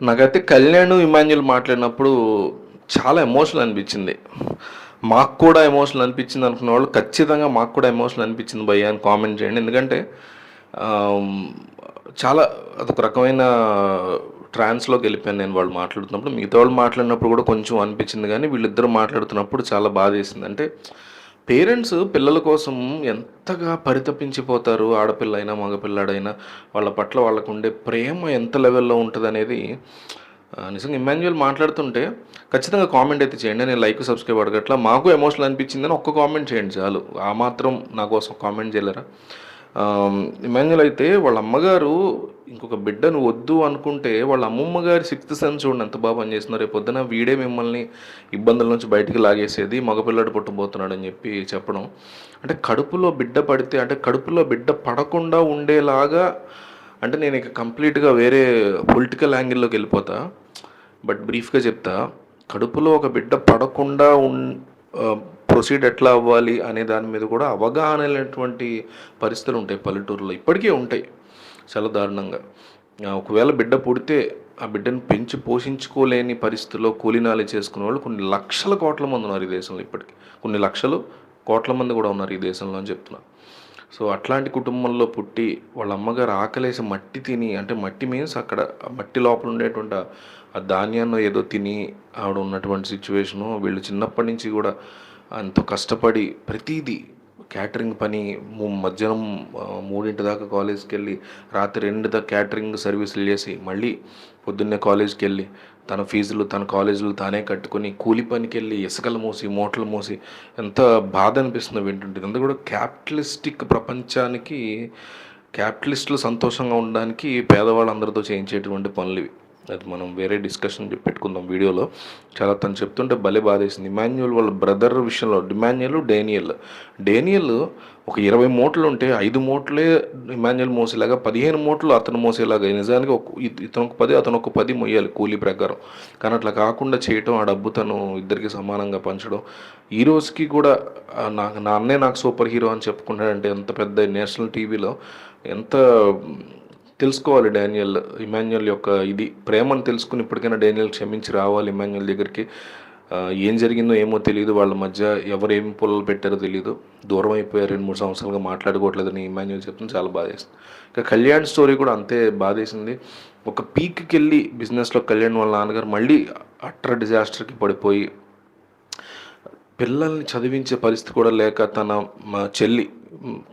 నాకైతే కళ్యాణ్ ఇమాన్యుల్ మాట్లాడినప్పుడు చాలా ఎమోషనల్ అనిపించింది. మాకు కూడా ఎమోషనల్ అనిపించింది అనుకున్న వాళ్ళు ఖచ్చితంగా మాకు కూడా ఎమోషనల్ అనిపించింది భయ్య అని కామెంట్ చేయండి. ఎందుకంటే చాలా అదొక రకమైన ట్రాన్స్లోకి వెళ్ళిపోయాను నేను వాళ్ళు మాట్లాడుతున్నప్పుడు. మిగతా వాళ్ళు మాట్లాడినప్పుడు కూడా కొంచెం అనిపించింది కానీ వీళ్ళిద్దరు మాట్లాడుతున్నప్పుడు చాలా బాధ వేసింది అంటే పేరెంట్స్ పిల్లల కోసం ఎంతగా పరితపించిపోతారు ఆడపిల్ల అయినా మగపిల్లాడైనా వాళ్ళ పట్ల వాళ్ళకు ఉండే ప్రేమ ఎంత లెవెల్లో ఉంటుంది అనేది నిజంగా ఇమాన్యువల్ మాట్లాడుతుంటే ఖచ్చితంగా కామెంట్ అయితే చేయండి. నేను లైక్ సబ్స్క్రైబ్ అడగట్లా. మాకు ఎమోషనల్ అనిపించిందని ఒక్క కామెంట్ చేయండి చాలు. ఆ మాత్రం నా కోసం కామెంట్ చేయలేరా? ఇమాన్యుల్ అయితే వాళ్ళ అమ్మగారు ఇంకొక బిడ్డను వద్దు అనుకుంటే వాళ్ళ అమ్మమ్మ గారి సిక్స్త్ సెన్స్ చూడండి ఎంత బాగా పనిచేస్తున్నారు రేపు పొద్దున వీడే మిమ్మల్ని ఇబ్బందుల నుంచి బయటికి లాగేసేది మగపిల్లడు పుట్టబోతున్నాడు అని చెప్పి చెప్పడం. అంటే కడుపులో బిడ్డ పడితే అంటే కడుపులో బిడ్డ పడకుండా ఉండేలాగా అంటే నేను ఇక కంప్లీట్గా వేరే పొలిటికల్ యాంగిల్లోకి వెళ్ళిపోతా. బట్ బ్రీఫ్గా చెప్తా. కడుపులో ఒక బిడ్డ పడకుండా ఉన్ ప్రొసీడ్ ఎట్లా అవ్వాలి అనే దాని మీద కూడా అవగాహన లేనటువంటి పరిస్థితులు ఉంటాయి పల్లెటూరులో. ఇప్పటికే ఉంటాయి. చాలా దారుణంగా. ఒకవేళ బిడ్డ పుడితే ఆ బిడ్డను పెంచి పోషించుకోలేని పరిస్థితుల్లో కూలీనాలి చేసుకునే వాళ్ళు కొన్ని లక్షల కోట్ల మంది ఉన్నారు ఈ దేశంలో ఇప్పటికి. కొన్ని లక్షలు కోట్ల మంది కూడా ఉన్నారు ఈ దేశంలో అని చెప్తున్నా. సో అట్లాంటి కుటుంబంలో పుట్టి వాళ్ళ అమ్మగారు ఆకలేసి మట్టి తిని అంటే మట్టి మీన్స్ అక్కడ మట్టి లోపల ఉండేటువంటి ఆ- ఆ ధాన్యాన్ని ఏదో తిని ఆవిడ ఉన్నటువంటి సిచ్యువేషను వీళ్ళు చిన్నప్పటి నుంచి కూడా ఎంతో కష్టపడి ప్రతిదీ క్యాటరింగ్ పని మధ్యాహ్నం మూడింటి దాకా కాలేజ్కి వెళ్ళి రాత్రి రెండు దాకా క్యాటరింగ్ సర్వీసులు చేసి మళ్ళీ పొద్దున్నే కాలేజ్కి వెళ్ళి తన ఫీజులు తన కాలేజీలు తానే కట్టుకొని కూలి పనికి వెళ్ళి ఇసుకలు మోసి మూటలు మోసి ఎంత బాధ అనిపిస్తుందో వింటుంటే ఇదంతా కూడా క్యాపిటలిస్టిక్ ప్రపంచానికి క్యాపిటలిస్టులు సంతోషంగా ఉండడానికి పేదవాళ్ళందరితో చేయించేటువంటి పనులు ఇవి. అది మనం వేరే డిస్కషన్ పెట్టుకుందాం వీడియోలో. చాలా తను చెప్తుంటే భలే బాధేసింది. ఇమాన్యుయల్ వాళ్ళ బ్రదర్ విషయంలో డిమాన్యుయల్ డేనియల్. డేనియల్ ఒక ఇరవై మూటలు ఉంటే ఐదు మూటలే ఇమాన్యుయల్ మోసేలాగా పదిహేను మూటలు అతను మోసేలాగా. నిజానికి ఒక ఇతను ఒక పది అతను ఒక పది మొయ్యాలి కూలీ ప్రకారం. కానీ అట్లా కాకుండా చేయటం ఆ డబ్బు తను ఇద్దరికి సమానంగా పంచడం. ఈ రోజుకి కూడా నాకు నా అన్నే నాకు సూపర్ హీరో అని చెప్పుకుంటాడంటే ఎంత పెద్ద నేషనల్ టీవీలో ఎంత తెలుసుకోవాలి డానియల్. ఇమాన్యుయల్ యొక్క ఇది ప్రేమను తెలుసుకుని ఇప్పటికైనా డానియల్ క్షమించి రావాలి ఇమాన్యుయల్ దగ్గరికి. ఏం జరిగిందో ఏమో తెలియదు వాళ్ళ మధ్య ఎవరు ఏం పొలలు పెట్టారో తెలియదు దూరం అయిపోయారు. రెండు మూడు సంవత్సరాలుగా మాట్లాడుకోవట్లేదని ఇమాన్యుయల్ చెప్తుంది. చాలా బాధేస్తుంది. ఇంకా కళ్యాణ్ స్టోరీ కూడా అంతే బాధేసింది. ఒక పీక్కి వెళ్ళి బిజినెస్లో కళ్యాణ్ వాళ్ళ నాన్నగారు మళ్ళీ అట్టర్ డిజాస్టర్కి పడిపోయి పిల్లల్ని చదివించే పరిస్థితి కూడా లేక తన మా చెల్లి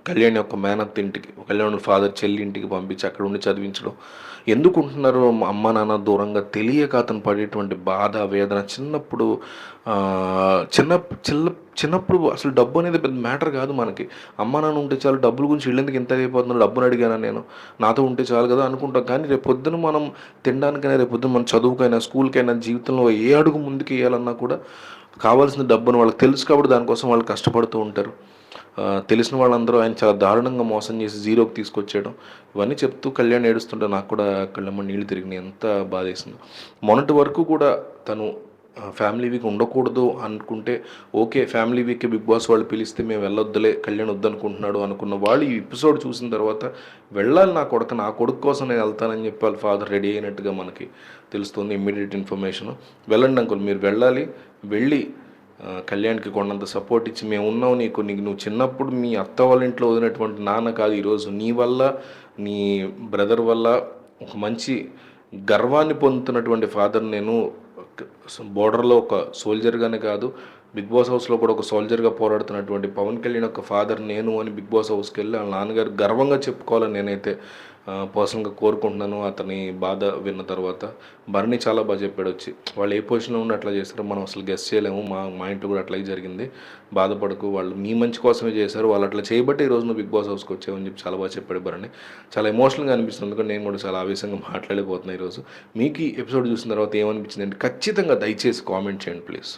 కళ్యాణ్ యొక్క మేనత్ ఇంటికి కళ్యాణ్ ఫాదర్ చెల్లి ఇంటికి పంపించి అక్కడ ఉండి చదివించడం. ఎందుకు ఉంటున్నారో మా అమ్మ నాన్న దూరంగా తెలియక అతను పడేటువంటి బాధ వేదన చిన్నప్పుడు చిన్న చిన్న చిన్నప్పుడు అసలు డబ్బు అనేది పెద్ద మ్యాటర్ కాదు మనకి. అమ్మ నాన్న ఉంటే చాలు డబ్బుల గురించి వెళ్ళేందుకు ఎంత అయిపోతుందో డబ్బును అడిగాను నేను? నాతో ఉంటే చాలు కదా అనుకుంటాం. కానీ రేపు పొద్దున మనం తినడానికైనా రేపు పొద్దున మన చదువుకైనా స్కూల్కైనా జీవితంలో ఏ అడుగు ముందుకు వేయాలన్నా కూడా కావాల్సిన డబ్బును వాళ్ళకి తెలుసు కాబట్టి దానికోసం వాళ్ళు కష్టపడుతూ ఉంటారు. తెలిసిన వాళ్ళందరూ ఆయన చాలా దారుణంగా మోసం చేసి జీరోకి తీసుకొచ్చేయడం. ఇవన్నీ చెప్తూ కళ్యాణ్ ఏడుస్తుంటే నాకు కూడా కళ్ళమ్మ నీళ్ళు తిరిగినాయి. ఎంత బాధేసింది. మొన్నటి వరకు కూడా తను ఫ్యామిలీ వీక్ ఉండకూడదు అనుకుంటే okay family week Bigg Boss వాళ్ళు పిలిస్తే మేము వెళ్ళొద్దులే కళ్యాణ్ వద్దనుకుంటున్నాడు అనుకున్న వాళ్ళు ఈ ఎపిసోడ్ చూసిన తర్వాత వెళ్ళాలి నా కొడుకు నా కొడుకు కోసం నేను వెళ్తానని చెప్పి వాళ్ళ ఫాదర్ రెడీ అయినట్టుగా మనకి తెలుస్తుంది ఇమ్మీడియట్ ఇన్ఫర్మేషన్ వెళ్ళండి అంకుల్ మీరు వెళ్ళాలి వెళ్ళి కళ్యాణ్కి కొన్నంత సపోర్ట్ ఇచ్చి మేము ఉన్నాం నీకు నీకు నువ్వు చిన్నప్పుడు మీ అత్త వాళ్ళ ఇంట్లో వదిలినటువంటి నాన్న కాదు ఈరోజు నీ వల్ల నీ బ్రదర్ వల్ల ఒక మంచి గర్వాన్ని పొందుతున్నటువంటి ఫాదర్ నేను బోర్డర్లో ఒక సోల్జర్గానే కాదు బిగ్ బాస్ హౌస్లో కూడా ఒక సోల్జర్గా పోరాడుతున్నటువంటి పవన్ కళ్యాణ్ యొక్క ఫాదర్ నేను అని బిగ్ బాస్ హౌస్కి వెళ్ళి వాళ్ళ నాన్నగారు గర్వంగా చెప్పుకోవాలని నేనైతే పర్సనల్గా కోరుకుంటున్నాను. అతని బాధ విన్న తర్వాత భరణి చాలా బాగా చెప్పాడు వచ్చి వాళ్ళు ఏ పొజిషన్లో ఉండి అట్లా చేస్తారో మనం అసలు గెస్ట్ చేయలేము. మా మా ఇంట్లో కూడా అట్లాగే జరిగింది. బాధపడకు. వాళ్ళు మీ మంచి కోసమే చేశారు. వాళ్ళు అట్లా చేయబట్టి ఈ నువ్వు బిగ్ బాస్ హౌస్కి వచ్చావని చెప్పి చాలా బాగా చెప్పాడు భరణి చాలా ఎమోషనల్గా అనిపిస్తుంది. ఎందుకంటే నేను కూడా చాలా ఆవేశంగా మాట్లాడిపోతున్నాను ఈరోజు మీకు ఈ ఎపిసోడ్ చూసిన తర్వాత ఏమనిపించింది అంటే ఖచ్చితంగా దయచేసి కామెంట్ చేయండి ప్లీజ్.